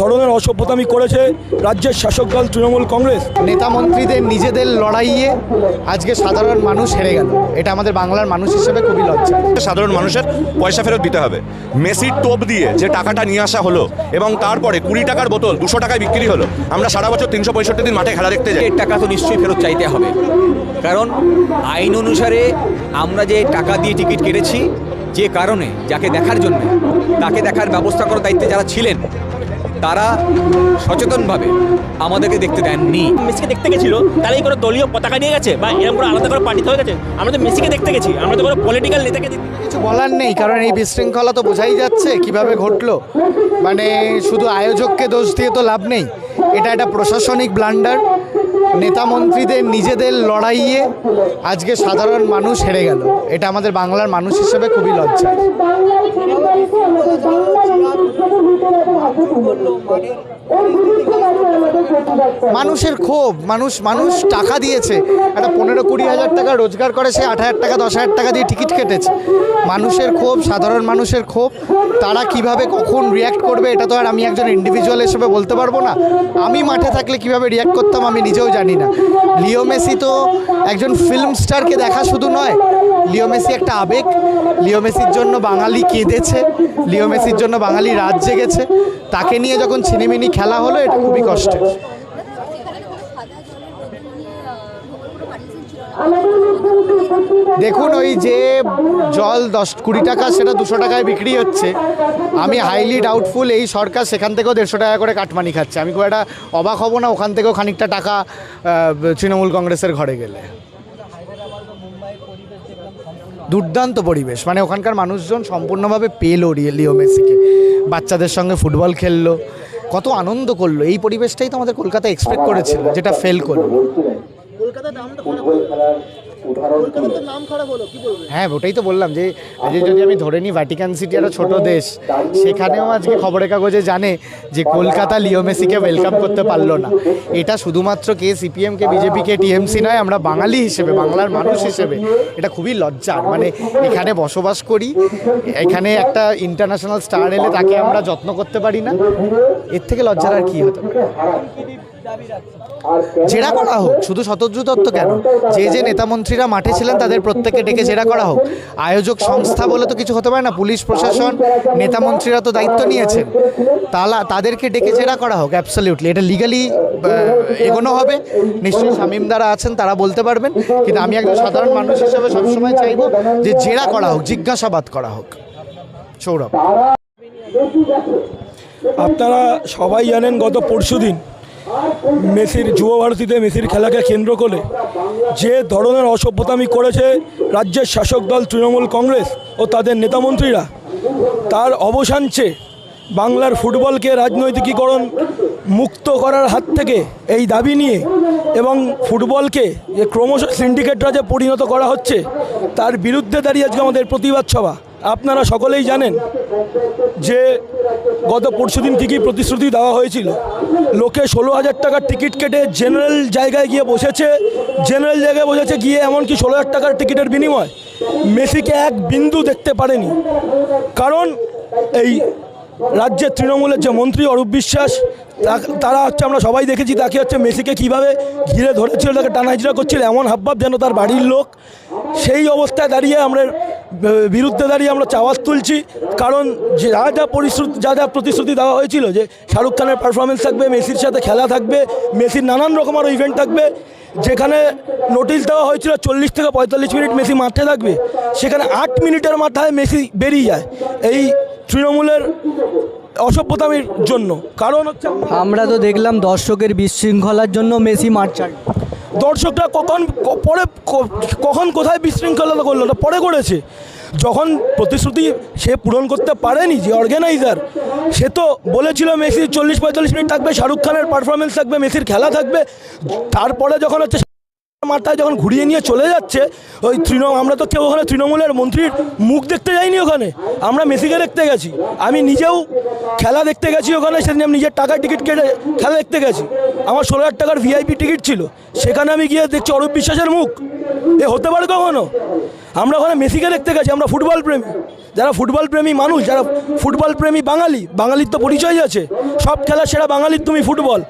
ধরনের অসভ্যতামি করেছে রাজ্যের শাসক দল তৃণমূল কংগ্রেস। নেতা মন্ত্রীদের নিজেদের লড়াইয়ে আজকে সাধারণ মানুষ হেরে গেল। এটা আমাদের বাংলার মানুষ হিসেবে খুবই লজ্জা। সাধারণ মানুষের পয়সা ফেরত দিতে হবে। মেসির টোপ দিয়ে যে টাকাটা নিয়ে আসা হলো এবং তারপরে কুড়ি টাকার বোতল দুশো টাকায় বিক্রি হলো আমরা সারা বছর তিনশো পঁয়ষট্টি দিন মাঠে খেলা দেখতে যাই। এর টাকা তো নিশ্চয়ই ফেরত চাইতে হবে। কারণ আইন অনুসারে আমরা যে টাকা দিয়ে টিকিট কেটেছি যে কারণে যাকে দেখার জন্য তাকে দেখার ব্যবস্থা করার দায়িত্বে যারা ছিলেন তারা সচেতনভাবে আমাদেরকে দেখতে দেননি। মেসিকে দেখতে গেছিল তারাই কোনো দলীয় পতাকা নিয়ে গেছে বা এরকম কোনো আলাদা করে পার্টিতে হয়ে গেছে। আমরা তো মেসিকে দেখতে গেছি আমরা তো কোনো পলিটিক্যাল নেতাকে দেখতে কিছু বলার নেই কারণ এই বিশৃঙ্খলা তো বোঝাই যাচ্ছে কীভাবে ঘটলো। মানে শুধু আয়োজককে দোষ দিয়ে তো লাভ নেই এটা একটা প্রশাসনিক ব্লান্ডার নেতা মন্ত্রীদের নিজেদের লড়াইয়ে আজকে সাধারণ মানুষ হেরে গেল। এটা আমাদের বাংলার মানুষ হিসেবে খুবই লজ্জা। মানুষের ক্ষোভ মানুষ মানুষ টাকা দিয়েছে। একটা পনেরো কুড়ি হাজার টাকা রোজগার করে সে আট হাজার টাকা দশ হাজার টাকা দিয়ে টিকিট কেটেছে। মানুষের ক্ষোভ সাধারণ মানুষের ক্ষোভ তারা কীভাবে কখন রিয়্যাক্ট করবে এটা তো আর আমি একজন ইন্ডিভিজুয়াল হিসেবে বলতে পারব না। আমি মাঠে থাকলে কীভাবে রিয়্যাক্ট করতাম আমি নিজেও জানি না। লিও মেসি তো একজন ফিল্ম স্টারকে দেখা শুধু নয় লিও মেসি একটা আবেগ। লিও মেসির জন্য বাঙালি কেঁদেছে। লিও মেসির জন্য বাঙালি রাত জেগেছে। তাকে নিয়ে যখন ছিনিমিনি খেলা হলো, এটা খুবই কষ্টের। দেখুন ওই যে জল দশ কুড়ি টাকা, সেটা দুশো টাকায় বিক্রি হচ্ছে। আমি হাইলি ডাউটফুল এই সরকার সেখান থেকেও দেড়শো টাকা করে কাটমানি খাচ্ছে। আমি খুব একটা অবাক হব না, ওখান থেকেও খানিকটা টাকা তৃণমূল কংগ্রেসের ঘরে গেলে। দুর্দান্ত পরিবেশ। মানে ওখানকার মানুষজন সম্পূর্ণভাবে পেল লিও মেসিকে। বাচ্চাদের সঙ্গে ফুটবল খেললো, কত আনন্দ করল। এই পরিবেশটাই তো আমাদের কলকাতা এক্সপেক্ট করেছিল, যেটা ফেল করল। হ্যাঁ ওটাই তো বললাম যে যে যদি আমি ধরে নিই ভ্যাটিকান সিটি একটা ছোট দেশ সেখানেও আজকে খবরের কাগজে জানে যে কলকাতা লিও মেসিকে ওয়েলকাম করতে পারল না। এটা শুধুমাত্র কে সিপিএম কে বিজেপি কে টিএমসি নয় আমরা বাঙালি হিসেবে বাংলার মানুষ হিসেবে এটা খুবই লজ্জার। মানে এখানে বসবাস করি এখানে একটা ইন্টারন্যাশনাল স্টার এলে তাকে আমরা যত্ন করতে পারি না। এর থেকে লজ্জার আর কি হতে পারে? জেরা করা হোক, শুধু শতদ্রু দত্ত কেন? যে যে নেতা মন্ত্রীরা মাঠে ছিলেন, তাদের প্রত্যেককে ডেকে জেরা করা হোক। আয়োজক সংস্থা বলে তো কিছু হতে পারে না, পুলিশ প্রশাসন, নেতা মন্ত্রীরা তো দায়িত্ব নিয়েছেন। তালা, তাদেরকে ডেকে জেরা করা হোক অ্যাবসলিউটলি এটা লিগালি এগোনো হবে। নিশ্চয়ই শামীম দ্বারা আছেন, তারা বলতে পারবেন। কিন্তু আমি একজন সাধারণ মানুষ হিসেবে সবসময় চাইব যে জেরা করা হোক, জিজ্ঞাসাবাদ করা হোক। সৌরভ। আপনারা সবাই জানেন, গত পরশুদিন মেসির যুব ভারতীতে মেসির খেলাকে কেন্দ্র করে যে ধরনের অসভ্যতামি করেছে রাজ্যের শাসক দল, তৃণমূল কংগ্রেস ও তাদের নেতামন্ত্রীরা তার অবসান চেয়ে বাংলার ফুটবলকে রাজনৈতিকীকরণ মুক্ত করার হাত থেকে এই দাবি নিয়ে এবং ফুটবলকে যে ক্রমশ সিন্ডিকেটরা যে পরিণত করা হচ্ছে, তার বিরুদ্ধে দাঁড়িয়ে আজকে আমাদের প্রতিবাদ সভা। আপনারা সকলেই জানেন যে গত পরশুদিন কী কী প্রতিশ্রুতি দেওয়া হয়েছিল। লোকে ষোলো হাজার টাকার টিকিট কেটে জেনারেল জায়গায় গিয়ে বসেছে। জেনারেল জায়গায় বসেছে, গিয়ে এমনকি ষোলো হাজার টাকার টিকিটের বিনিময় মেসিকে এক বিন্দু দেখতে পারেনি। কারণ এই রাজ্যের তৃণমূলের যে মন্ত্রী অরূপ বিশ্বাস তারা হচ্ছে আমরা সবাই দেখেছি, তাকে হচ্ছে মেসিকে কীভাবে ঘিরে ধরেছিল, তাকে টানাহিজড়া করছিল, এমন হাবভাব যেন তার বাড়ির লোক সেই অবস্থায় দাঁড়িয়ে আমরা বিরুদ্ধে দাঁড়িয়ে আমরা চাওয়াজ তুলছি। কারণ যে যা যা পরিশ্রুতি যা যা প্রতিশ্রুতি দেওয়া হয়েছিল যে শাহরুখ খানের পারফরমেন্স থাকবে, মেসির সাথে খেলা থাকবে, মেসির নানান রকম আরও ইভেন্ট থাকবে, যেখানে নোটিশ দেওয়া হয়েছিল চল্লিশ থেকে পঁয়তাল্লিশ মিনিট মেসি মাঠে থাকবে, সেখানে আট মিনিটের মাথায় মেসি বেরিয়ে যায় এই তৃণমূলের অসভ্যতামির জন্য। কারণ হচ্ছে আমরা তো দেখলাম দর্শকের বিশৃঙ্খলার জন্য মেসি মাঠ ছাড় দর্শকরা কখন পরে কখন কোথায় বিশৃঙ্খলা করল না, পরে করেছে। যখন প্রতিশ্রুতি সে পূরণ করতে পারেনি, যে অর্গানাইজার সে তো বলেছিল মেসির চল্লিশ পঁয়তাল্লিশ মিনিট থাকবে, শাহরুখ খানের পারফরমেন্স থাকবে, মেসির খেলা থাকবে। তারপরে যখন হচ্ছে মাথায় যখন ঘুরিয়ে নিয়ে চলে যাচ্ছে, ওই তৃণমূল, আমরা তো কেউ ওখানে তৃণমূলের মন্ত্রীর মুখ দেখতে যাইনি ওখানে। আমরা মেসিকে দেখতে গেছি। আমি নিজেও খেলা দেখতে গেছি ওখানে, সেদিন আমি নিজের টাকার টিকিট কেটে খেলা দেখতে গেছি। আমার ষোলো হাজার টাকার ভিআইপি টিকিট ছিল। সেখানে আমি গিয়ে দেখছি অরূপ বিশ্বাসের মুখ। এ হতে পারে কখনো? আমরা ওখানে মেসিকে দেখতে গেছি, আমরা ফুটবল প্রেমী। যারা ফুটবল প্রেমী মানুষ, যারা ফুটবল প্রেমী বাঙালি, বাঙালির তো পরিচয় আছে। সব খেলা সেরা বাঙালির তুমি ফুটবল।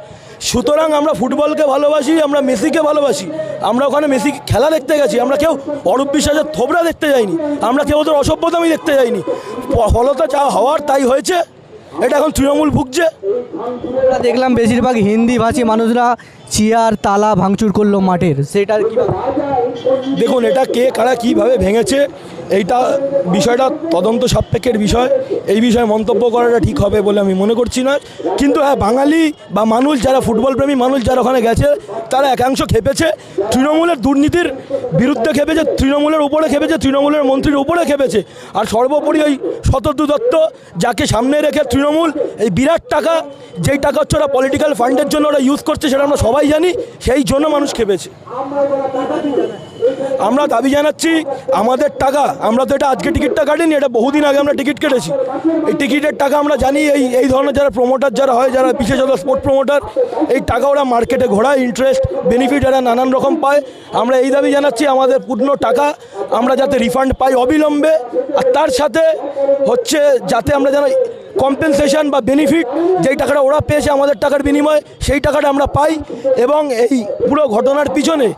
সুতরাং আমরা ফুটবলকে ভালোবাসি আমরা মেসিকে ভালোবাসি আমরা ওখানে মেসি খেলা দেখতে গেছি আমরা কেউ অরূপ বিশ্বাসের থোবরা দেখতে যাইনি আমরা কেউ ওদের অসভ্যতামি দেখতে যাইনি। ফলত যা হওয়ার তাই হয়েছে এটা এখন তৃণমূল ভুগছে। আমরা দেখলাম বেশিরভাগ হিন্দি ভাষী মানুষরা চেয়ার তালা ভাঙচুর করল মাঠের সেটার কি দেখুন এটা কে কারা কীভাবে ভেঙেছে এইটা বিষয়টা তদন্ত সাপেক্ষের বিষয়। এই বিষয়ে মন্তব্য করাটা ঠিক হবে বলে আমি মনে করছি না। কিন্তু হ্যাঁ বাঙালি বা মানুষ যারা ফুটবল প্রেমী মানুষ যারা ওখানে গেছে, তারা একাংশ খেপেছে। তৃণমূলের দুর্নীতির বিরুদ্ধে খেপেছে, তৃণমূলের উপরে খেপেছে, তৃণমূলের মন্ত্রীর উপরে খেপেছে। আর সর্বোপরি ওই শতদ্রু দত্ত যাকে সামনে রেখে তৃণমূল, এই বিরাট টাকা, যেই টাকা হচ্ছে ওরা পলিটিক্যাল ফান্ডের জন্য ওরা ইউজ করছে, সেটা আমরা সবাই জানি, সেই জন্য মানুষ খেপেছে। আমরা দাবি জানাচ্ছি, আমাদের টাকা, আমরা তো এটা আজকে টিকিটটা কাটিনি, এটা বহুদিন আগে আমরা টিকিট কেটেছি। এই টিকিটের টাকা আমরা জানি, এই এই ধরনের যারা প্রমোটার যারা হয়, যারা বিশেষত স্পোর্ট প্রমোটার এই টাকা ওরা মার্কেটে ঘোরায় ইন্টারেস্ট বেনিফিট এরা নানান রকম পায়। আমরা এই দাবি জানাচ্ছি, আমাদের পূর্ণ টাকা আমরা যাতে রিফান্ড পাই অবিলম্বে। আর তার সাথে হচ্ছে, যাতে আমরা যেন কম্পেনসেশন বা বেনিফিট যেই টাকাটা ওরা পেয়েছে আমাদের টাকার বিনিময়ে, সেই টাকাটা আমরা পাই এবং এই পুরো ঘটনার পিছনে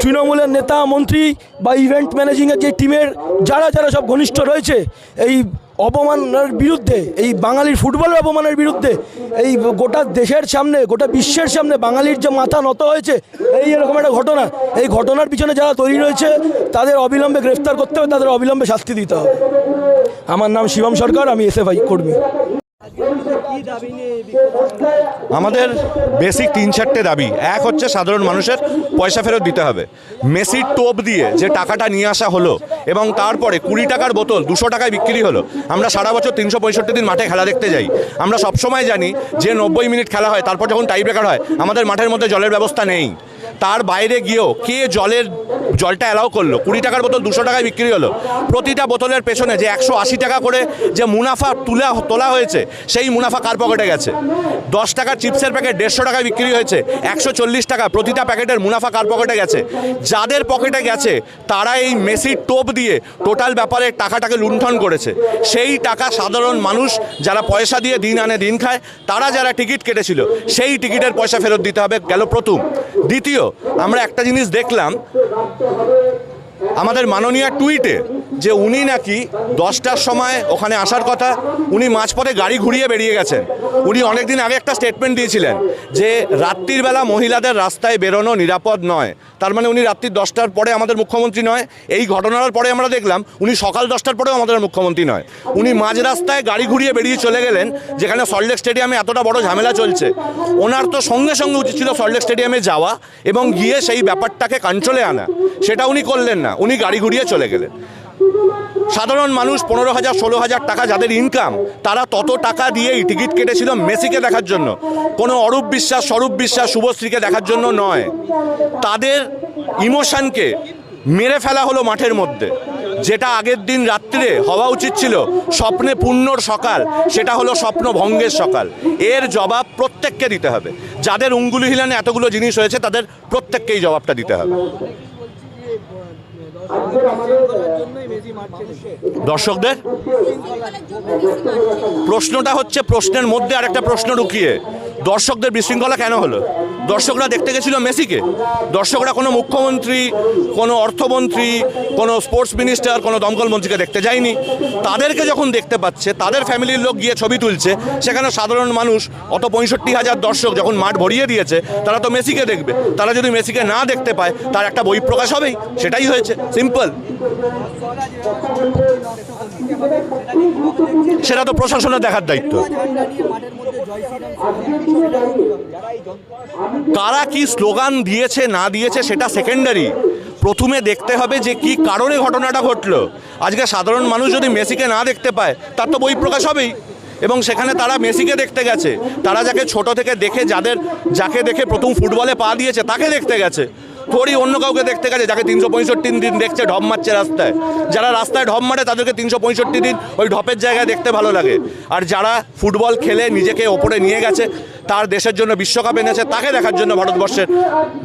তৃণমূলের নেতা, মন্ত্রী বা ইভেন্ট ম্যানেজিংয়ের যে টিমের যারা যারা সব ঘনিষ্ঠ রয়েছে, এই অপমানের বিরুদ্ধে, এই বাঙালির ফুটবলের অপমানের বিরুদ্ধে, এই গোটা দেশের সামনে, গোটা বিশ্বের সামনে বাঙালির যে মাথা নত হয়েছে, এই এরকম একটা ঘটনা। এই ঘটনার পিছনে যারা তৈরি রয়েছে, তাদের অবিলম্বে গ্রেফতার করতে হবে, তাদের অবিলম্বে শাস্তি দিতে হবে। আমার নাম শিবম সরকার, আমি এসএফআই কর্মী। আমাদের বেসিক তিন চারটে দাবি। এক হচ্ছে সাধারণ মানুষের পয়সা ফেরত দিতে হবে। মেসির টোপ দিয়ে যে টাকাটা নিয়ে আসা হলো এবং তারপরে কুড়ি টাকার বোতল দুশো টাকায় বিক্রি হলো, আমরা সারা বছর তিনশো পঁয়ষট্টি দিন মাঠে খেলা দেখতে যাই। আমরা সবসময় জানি যে নব্বই মিনিট খেলা হয়, তারপর যখন টাই ব্রেকার হয়, আমাদের মাঠের মধ্যে জলের ব্যবস্থা নেই। তার বাইরে গিয়েও কে জলের জলটা অ্যালাউ করল? কুড়ি টাকার বোতল দুশো টাকায় বিক্রি হলো। প্রতিটা বোতলের পেছনে যে একশো আশি টাকা করে যে মুনাফা তুলা, তোলা হয়েছে, সেই মুনাফা কার পকেটে গেছে? দশ টাকার চিপসের প্যাকেট দেড়শো টাকায় বিক্রি হয়েছে, একশো চল্লিশ টাকা, প্রতিটা প্যাকেটের মুনাফা কার পকেটে গেছে? যাদের পকেটে গেছে, তারা এই মেসির টোপ দিয়ে টোটাল ব্যাপারে টাকাটাকে লুণ্ঠন করেছে। সেই টাকা সাধারণ মানুষ যারা পয়সা দিয়ে দিন আনে দিন খায়, তারা যারা টিকিট কেটেছিল, সেই টিকিটের পয়সা ফেরত দিতে হবে। গেল প্রথম। দ্বিতীয় আমরা একটা জিনিস দেখলাম আমাদের মাননীয় টুইটে যে উনি নাকি দশটার সময় ওখানে আসার কথা, উনি মাঝপথে গাড়ি ঘুরিয়ে বেরিয়ে গেছেন। উনি অনেকদিন আগে একটা স্টেটমেন্ট দিয়েছিলেন যে রাত্রির বেলা মহিলাদের রাস্তায় বেরোনো নিরাপদ নয়। তার মানে উনি রাত্রি দশটার পরে আমাদের মুখ্যমন্ত্রী নয়। এই ঘটনার পরে আমরা দেখলাম উনি সকাল দশটার পরেও আমাদের মুখ্যমন্ত্রী নয়। উনি মাঝ রাস্তায় গাড়ি ঘুরিয়ে বেরিয়ে চলে গেলেন, যেখানে সল্টলেক স্টেডিয়ামে এতটা বড় ঝামেলা চলছে। ওনার তো সঙ্গে সঙ্গে উচিত ছিল সল্টলেক স্টেডিয়ামে যাওয়া এবং গিয়ে সেই ব্যাপারটাকে কন্ট্রোলে আনা। সেটা উনি করলেন না। উনি গাড়ি ঘুরিয়ে চলে গেলেন। সাধারণ মানুষ পনেরো হাজার, ষোলো হাজার টাকা যাদের ইনকাম তারা তত টাকা দিয়েই টিকিট কেটেছিল মেসিকে দেখার জন্য। কোনো অরূপ বিশ্বাস, স্বরূপ বিশ্বাস শুভশ্রীকে দেখার জন্য নয়। তাদের ইমোশানকে মেরে ফেলা হলো মাঠের মধ্যে। যেটা আগের দিন রাত্রে হওয়া উচিত ছিল, স্বপ্নে পূর্ণর সকাল, সেটা হলো স্বপ্ন ভঙ্গের সকাল। এর জবাব প্রত্যেককে দিতে হবে। যাদের উঙ্গুলি হিলানে এতগুলো জিনিস হয়েছে, তাদের প্রত্যেককেই জবাবটা দিতে হবে। দর্শকদের? প্রশ্নটা হচ্ছে প্রশ্নের মধ্যে আর একটা প্রশ্ন ঢুকিয়ে দর্শকদের বিশৃঙ্খলা কেন হলো? দর্শকরা দেখতে গেছিল মেসিকে। দর্শকরা কোনো মুখ্যমন্ত্রী, কোনো অর্থমন্ত্রী, কোনো স্পোর্টস মিনিস্টার, কোনো দমকল মন্ত্রীকে দেখতে যায়নি। তাদেরকে যখন দেখতে পাচ্ছে, তাদের ফ্যামিলির লোক গিয়ে ছবি তুলছে, সেখানে সাধারণ মানুষ, অত পঁয়ষট্টি হাজার দর্শক যখন মাঠ ভরিয়ে দিয়েছে, তারা তো মেসিকে দেখবে। তারা যদি মেসিকে না দেখতে পায়, তার একটা বই প্রকাশ হবেই, সেটাই হয়েছে। সিম্পল সেটা তো প্রশাসনের দেখার দায়িত্ব। কারা কি স্লোগান দিয়েছে, না দিয়েছে, সেটা সেকেন্ডারি প্রথমে দেখতে হবে যে কি কারণে ঘটনাটা ঘটলো। আজকে সাধারণ মানুষ যদি মেসিকে না দেখতে পায়, তার তো বই প্রকাশ হবেই। এবং সেখানে তারা মেসিকে দেখতে গেছে। তারা যাকে ছোট থেকে দেখে, যাদের, যাকে দেখে প্রথম ফুটবলে পা দিয়েছে, তাকে দেখতে গেছে। তোরই অন্য কাউকে দেখতে গেছে, যাকে তিনশো পঁয়ষট্টি দিন দেখছে, ঢপ মারছে রাস্তায়। যারা রাস্তায় ঢপ মারে, তাদেরকে তিনশো পঁয়ষট্টি দিন ওই ঢপের জায়গায় দেখতে ভালো লাগে। আর যারা ফুটবল খেলে নিজেকে ওপরে নিয়ে গেছে, তার দেশের জন্য বিশ্বকাপ এনেছে, তাকে দেখার জন্য ভারতবর্ষের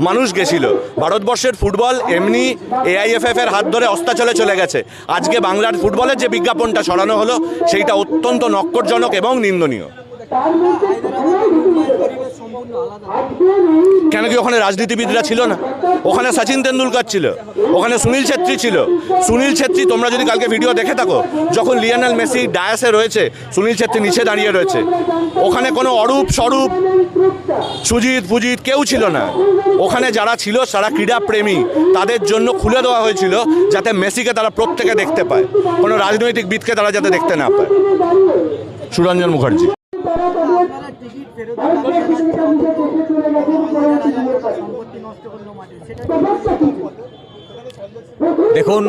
মানুষ গেছিল। ভারতবর্ষের ফুটবল এমনি এআইএফএফ এর হাত ধরে অস্তাচলে চলে গেছে। আজকে বাংলার ফুটবলের যে বিজ্ঞাপনটা সরানো হলো, সেইটা অত্যন্ত নক্করজনক এবং নিন্দনীয়। কেন কি ওখানে রাজনীতিবিদরা ছিল না? ওখানে সচিন তেন্ডুলকর ছিল, ওখানে সুনীল ছেত্রী ছিল। সুনীল ছেত্রী, তোমরা যদি কালকে ভিডিও দেখে থাকো, যখন লিওনেল মেসি ডায়াসে রয়েছে, সুনীল ছেত্রী নিচে দাঁড়িয়ে রয়েছে, ওখানে কোনো অরূপ স্বরূপ সুজিত ফুজিত কেউ ছিল না। ওখানে যারা ছিল তারা ক্রীড়াপ্রেমী, তাদের জন্য খুলে দেওয়া হয়েছিল যাতে মেসিকে তারা প্রত্যেকে দেখতে পায়। কোনো রাজনৈতিক বিদকে তারা যাতে দেখতে না পায়। সুরঞ্জন মুখার্জি। দেখুন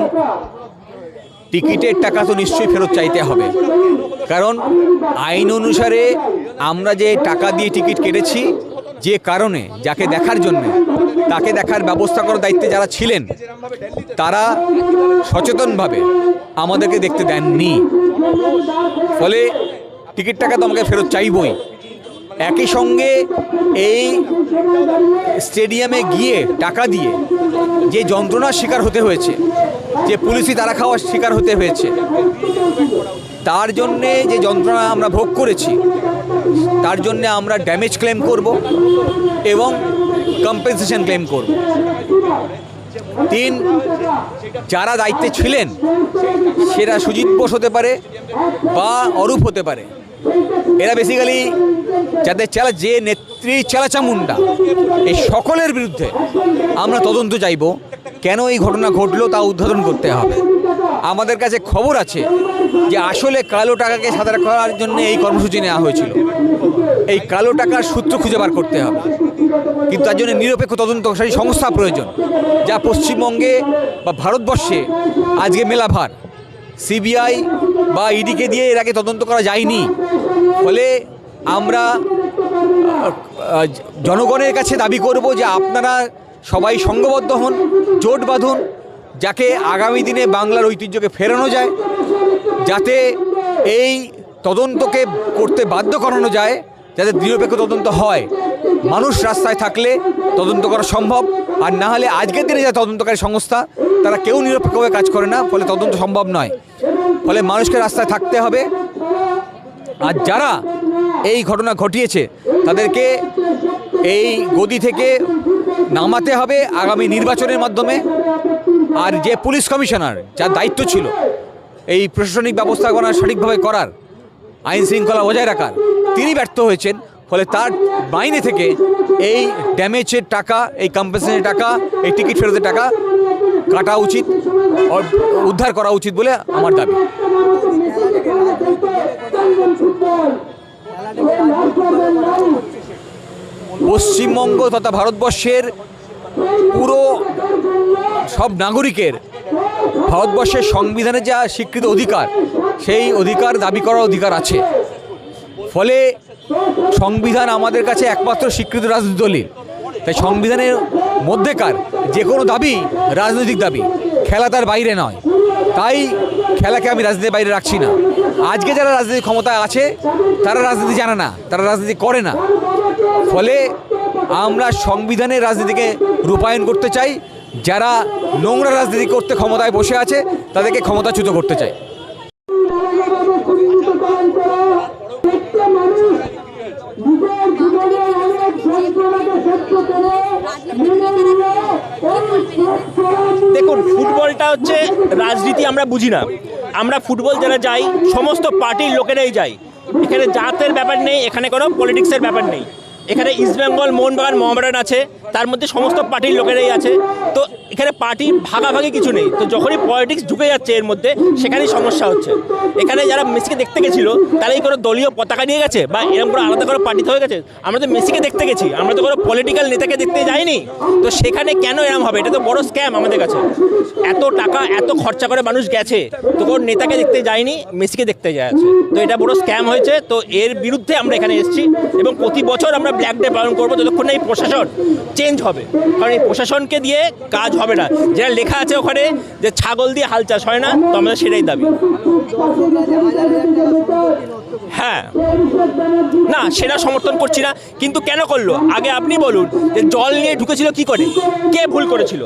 টিকিটের টাকা তো নিশ্চয়ই ফেরত চাইতে হবে। কারণ আইন অনুসারে আমরা যে টাকা দিয়ে টিকিট কেটেছি যে কারণে যাকে দেখার জন্য তাকে দেখার ব্যবস্থা করার দায়িত্বে যারা ছিলেন তারা সচেতনভাবে আমাদেরকে দেখতে দেননি। ফলে টিকিট টাকা তো আমাকে ফেরত চাইবই। একই সঙ্গে এই স্টেডিয়ামে গিয়ে টাকা দিয়ে যে যন্ত্রণার শিকার হতে হয়েছে, যে পুলিশি তারা খাওয়ার শিকার হতে হয়েছে, তার জন্যে যে যন্ত্রণা আমরা ভোগ করেছি, তার জন্যে আমরা ড্যামেজ ক্লেম করব এবং কম্পেনসেশন ক্লেম করব। তিন, যারা দায়িত্বে ছিলেন সেটা সুজিত বোস হতে পারে বা অরূপ হতে পারে। এরা বেসিক্যালি যাদের চালা, যে নেত্রী চালাচামুন্ডা এই সকলের বিরুদ্ধে আমরা তদন্ত চাইব কেন এই ঘটনা ঘটলো তা উদ্বোধন করতে হবে। আমাদের কাছে খবর আছে যে আসলে কালো টাকাকে সাদা করার জন্য এই কর্মসূচি নেওয়া হয়েছিল। এই কালো টাকার সূত্র খুঁজে বার করতে হবে। কিন্তু তার জন্য নিরপেক্ষ তদন্তকারী সংস্থা প্রয়োজন, যা পশ্চিমবঙ্গে বা ভারতবর্ষে আজকে মেলাভার সিবিআই বা ইডিকে দিয়ে এর আগে তদন্ত করা যায়নি। ফলে আমরা জনগণের কাছে দাবি করব যে আপনারা সবাই সঙ্গবদ্ধ হন, জোট বাঁধুন, যাকে আগামী দিনে বাংলার ঐতিহ্যকে ফেরানো যায়, যাতে এই তদন্তকে করতে বাধ্য করানো যায়, যাতে নিরপেক্ষ তদন্ত হয়। মানুষ রাস্তায় থাকলে তদন্ত করা সম্ভব, আর না হলে আজকের দিনে যা তদন্তকারী সংস্থা, তারা কেউ নিরপেক্ষভাবে কাজ করে না, ফলে তদন্ত সম্ভব নয়। ফলে মানুষকে রাস্তায় থাকতে হবে। আর যারা এই ঘটনা ঘটিয়েছে, তাদেরকে এই গদি থেকে নামাতে হবে আগামী নির্বাচনের মাধ্যমে। আর যে পুলিশ কমিশনার, যার দায়িত্ব ছিল এই প্রশাসনিক ব্যবস্থাপনা সঠিকভাবে করার, আইন শৃঙ্খলা বজায় রাখার, তিনি ব্যর্থ হয়েছেন। ফলে তার মাইনে থেকে এই ড্যামেজের টাকা, এই কম্পেনসেশনের টাকা, এই টিকিট ফেরতের টাকা কাটা উচিত উদ্ধার করা উচিত বলে আমার দাবি। পশ্চিমবঙ্গ তথা ভারতবর্ষের পুরো সব নাগরিকের ভারতবর্ষের সংবিধানে যা স্বীকৃত অধিকার, সেই অধিকার দাবি করার অধিকার আছে। ফলে সংবিধান আমাদের কাছে একমাত্র স্বীকৃত রাজনৈতিক দলিল। তাই সংবিধানের মধ্যেকার যে কোনো দাবি রাজনৈতিক দাবি, খেলা তার বাইরে নয়। তাই খেলাকে আমি রাজনীতির বাইরে রাখছি না। আজকে যারা রাজনীতি ক্ষমতায় আছে, তারা রাজনীতি জানে না, তারা রাজনীতি করে না। ফলে আমরা সংবিধানের রাজনীতিকে রূপায়ণ করতে চাই। যারা নোংরা রাজনীতি করতে ক্ষমতায় বসে আছে, তাদেরকে ক্ষমতাচ্যুত করতে চাই। দেখুন, ফুটবলটা হচ্ছে রাজনীতি, আমরা বুঝি না। আমরা ফুটবল যারা যাই, সমস্ত পার্টির লোকেরাই যাই। এখানে জাতের ব্যাপার নেই, এখানে কোনো পলিটিক্সের ব্যাপার নেই। এখানে ইস্টবেঙ্গল মোহনবাগান মোহামেডান আছে। তার মধ্যে সমস্ত পার্টির লোকেরাই আছে। তো এখানে পার্টি ভাগাভাগি কিছু নেই। তো যখনই পলিটিক্স ঢুকে যাচ্ছে এর মধ্যে, সেখানেই সমস্যা হচ্ছে। এখানে যারা মেসিকে দেখতে গেছিল, তারাই কোনো দলীয় পতাকা নিয়ে গেছে বা এরকম করে আলাদা করে পার্টি হয়ে গেছে? আমরা তো মেসিকে দেখতে গেছি। আমরা তো কোনো পলিটিক্যাল নেতাকে দেখতে যাইনি। তো সেখানে কেন এরম হবে? এটা তো বড় স্ক্যাম আমাদের কাছে। এত টাকা, এত খরচা করে মানুষ গেছে। তো কোনো নেতাকে দেখতে যায়নি মেসিকে দেখতে যায় আছে তো এটা বড় স্ক্যাম হয়েছে। তো এর বিরুদ্ধে আমরা এখানে এসেছি এবং প্রতি বছর আমরা ব্ল্যাক ডে পালন করব যতক্ষণ না এই প্রশাসন চেঞ্জ হবে। কারণ এই প্রশাসনকে দিয়ে কাজ হবে না। যেটা লেখা আছে ওখানে যে ছাগল দিয়ে হাল চাষ হয় না, তো আমাদের সেটাই দাবি। হ্যাঁ। না, সেটা সমর্থন করছি না। কিন্তু কেন করল? আগে আপনি বলুন যে জল নিয়ে ঢুকেছিল কি করে? কে ভুল করেছিল?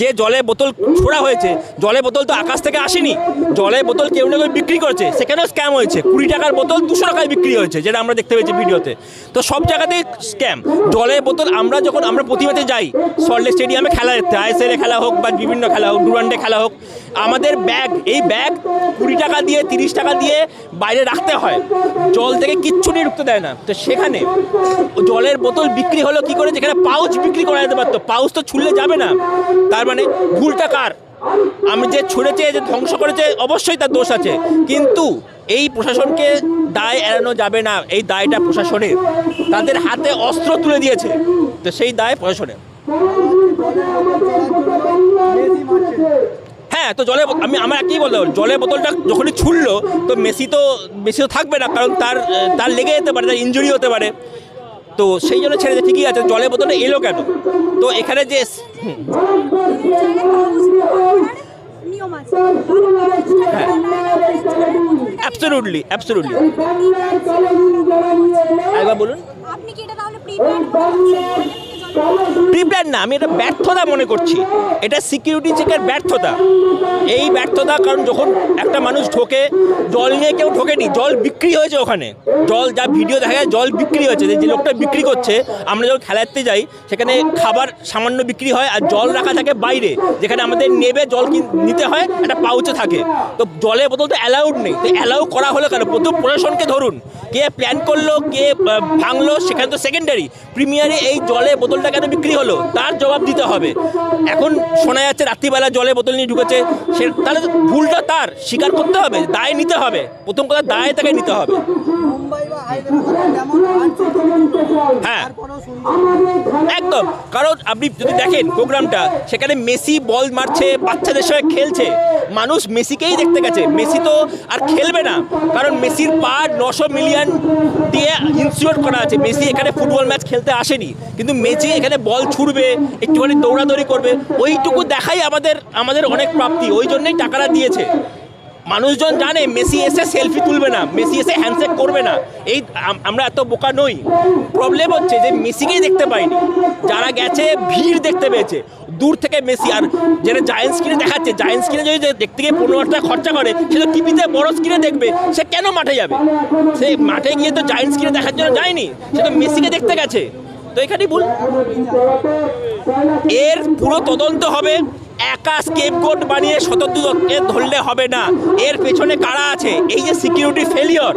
যে জলের বোতল ছোড়া হয়েছে, জলের বোতল তো আকাশ থেকে আসেনি। জলের বোতল কেউ না কেউ বিক্রি করেছে, সেখানেও স্ক্যাম হয়েছে। কুড়ি টাকার বোতল দুশো টাকায় বিক্রি হয়েছে, যেটা আমরা দেখতে পেয়েছি ভিডিওতে। তো সব জায়গাতেই স্ক্যাম জলের বোতল আমরা যখন, আমরা প্রতিবাদে যাই সল্টলেক স্টেডিয়ামে খেলা দেখতে আইএসএল খেলা হোক বা বিভিন্ন খেলা হোক ডুরান্ডে খেলা হোক, আমাদের ব্যাগ এই ব্যাগ কুড়ি টাকা দিয়ে, তিরিশ টাকা দিয়ে বাইরে রাখতে হয়। জল থেকে কিচ্ছু নিয়ে ঢুকতে দেয় না। তো সেখানে জলের বোতল বিক্রি হলো কি করে? যেখানে পাউচ বিক্রি করা যেতে পারতো। পাউচ তো ছুললে যাবে না। তার মানে ভুলটা কার? আমি যে ছুঁড়েছে, যে ধ্বংস করেছে, অবশ্যই তার দোষ আছে। কিন্তু এই প্রশাসনকে দায় এড়ানো যাবে না। এই দায়টা প্রশাসনের। তাদের হাতে অস্ত্র তুলে দিয়েছে। তো সেই দায় প্রশাসনের। হ্যাঁ তো জলে আমি আমার একই বলতে জলের বোতলটা যখনই ছুড়লো, তো মেসি তো বেশি তো থাকবে না। কারণ তার তার লেগে যেতে পারে, তার ইঞ্জুরি হতে পারে। তো সেই জন্য ছেড়ে ঠিকই আছে জলের বোতলে এলো কেন? তো এখানে যে অ্যাবসোলুটলি অ্যাবসোলুটলি একবার বলুন। আপনি কি এটা তাহলে প্রিপেড প্রি না, আমি এটা ব্যর্থতা মনে করছি। এটা সিকিউরিটি চেকের ব্যর্থতা। এই ব্যর্থতা, কারণ যখন একটা মানুষ ঢোকে, জল নিয়ে কেউ ঢোকেনি, জল বিক্রি হয়েছে ওখানে। জল, যা ভিডিও দেখা যায়, জল বিক্রি হয়েছে। যে লোকটা বিক্রি করছে, আমরা যখন খেলাতে যাই, সেখানে খাবার সামান্য বিক্রি হয় আর জল রাখা থাকে বাইরে। যেখানে আমাদের নেবে, জল নিতে হয়, একটা পাউচে থাকে। তো জলের বোতল তো অ্যালাউড নেই। তো অ্যালাউ করা হলো কেন? প্রথম প্রশাসনকে ধরুন। কে প্ল্যান করল, কে ভাঙলো, সেখানে তো সেকেন্ডারি প্রিমিয়ারে এই জলের বোতলটা কেন বিক্রি হলো, তার জবাব দিতে হবে। এখন শোনা যাচ্ছে রাত্রিবেলা জলের বোতল নিয়ে ঢুকেছে, সে তাহলে ভুলটা তার, স্বীকার করতে হবে, দায় নিতে হবে। প্রথম কথা, দায় তাকে নিতে হবে। হ্যাঁ। একদম, কারণ আপনি যদি দেখেন প্রোগ্রামটা, সেখানে মেসি বল মারছে, বাচ্চাদের সঙ্গে খেলছে। মানুষ মেসিকেই দেখতে গেছে। মেসি তো আর খেলবে না, কারণ মেসির পা নশো মিলিয়ন দিয়ে ইনসিওর করা আছে। মেসি এখানে ফুটবল ম্যাচ খেলতে আসেনি। কিন্তু মেসি এখানে বল ছুড়বে, একটুখানি দৌড়াদৌড়ি করবে, ওইটুকু দেখাই আমাদের আমাদের অনেক প্রাপ্তি, ওই জন্যই টাকাটা দিয়েছে। মানুষজন জানে, মেসি এসে সেলফি তুলবে না, মেসি এসে হ্যান্ডশেক করবে না, এই আম- আমরা এত বোকা নই। প্রবলেম হচ্ছে যে মেসিকেই দেখতে পাইনি, যারা গেছে, ভিড় দেখতে পেয়েছে, দূর থেকে মেসি, আর যেটা জায়েন্ট স্ক্রিনে দেখাচ্ছে জায়েন্ট স্ক্রিনে যদি দেখতে গিয়ে পনেরো হাজার টাকা খরচা করে, সে তো টিভিতে বড় স্ক্রিনে দেখবে, সে কেন মাঠে যাবে? সে মাঠে গিয়ে তো জায়েন্ট স্ক্রিনে দেখার জন্য যায়নি, সে তো মেসিকে দেখতে গেছে। তো এখানেই ভুল। এর পুরো তদন্ত হবে। একা স্কেপ স্কেপগোট বানিয়ে শতদ্দুকে ধরলে হবে না। এর পেছনে কারা আছে? এই যে সিকিউরিটি ফেলিওর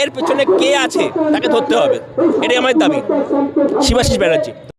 এর পেছনে কে আছে? তাকে ধরতে হবে। এটাই আমার দাবি। শিবাশিস ব্যানার্জি।